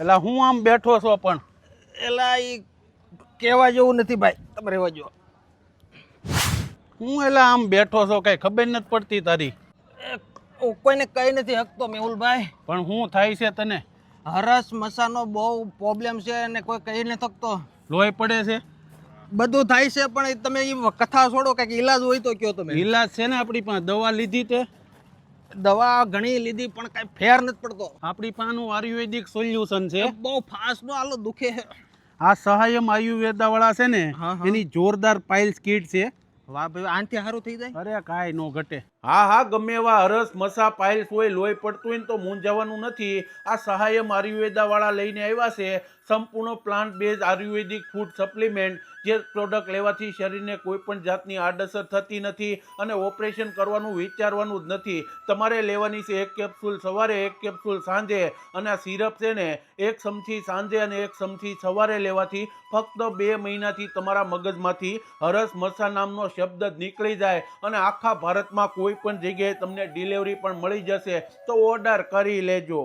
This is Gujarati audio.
એટલે હું આમ બેઠો છો પણ? એલા એ કહેવા જેવું નથી ભાઈ તમે રહેવા જો હું એટલે આમ બેઠો છો કઈ ખબર નથી પડતી તારી? કોઈને કઈ નથી હકતો મેહુલભાઈ પણ હું થાય છે તને? હરસ મસાનો બહુ પ્રોબ્લેમ છે અને કોઈ કહી નથી શકતો. લોહી પડે છે? બધું થાય છે પણ તમે એ કથા છોડો કંઈક ઈલાજ હોય તો કયો તમે. ઈલાજ છે ને આપણી પાસે? દવા લીધી તે? દવા ઘણી લીધી પણ કાંઈ ફેર નથી પડતો. આપણી પાનું આયુર્વેદિક સોલ્યુશન છે. બહુ ફાસ્ટ નો હાલો દુખે છે. આ સહાયમ આયુર્વેદા વાળા છે ને. એની જોરદાર પાઇલ્સ કીટ છે. વાહ ભાઈ આનથી સારું થઈ જાય? અરે કાંઈ નો ઘટે. હા હા ગમે એવા હરસ મસા પાઇલ્સ હોય લોહી પડતું હોય ને તો મૂંઝાવાનું નથી. આ સહાયમ આયુર્વેદા વાળા લઈને આવ્યા છે. સંપૂર્ણ પ્લાન્ટ બેઝ આયુર્વેદિક ફૂડ સપ્લિમેન્ટ જે પ્રોડક્ટ લેવાથી શરીરને કોઈ પણ જાતની આડઅસર થતી નથી અને ઓપરેશન કરવાનું વિચારવાનું જ નથી. તમારે લેવાની છે એક કેપ્સ્યુલ સવારે, એક કેપ્સ્યુલ સાંજે અને આ સિરપ છે ને એક ચમચી સાંજે અને એક ચમચી સવારે લેવાથી ફક્ત બે મહિનાથી તમારા મગજમાંથી હરસ મસા નામનો શબ્દ જ નીકળી જાય અને આખા ભારતમાં કોઈ પણ જગ્યાએ તમને ડિલિવરી પણ મળી જશે. તો ઓર્ડર કરી લેજો.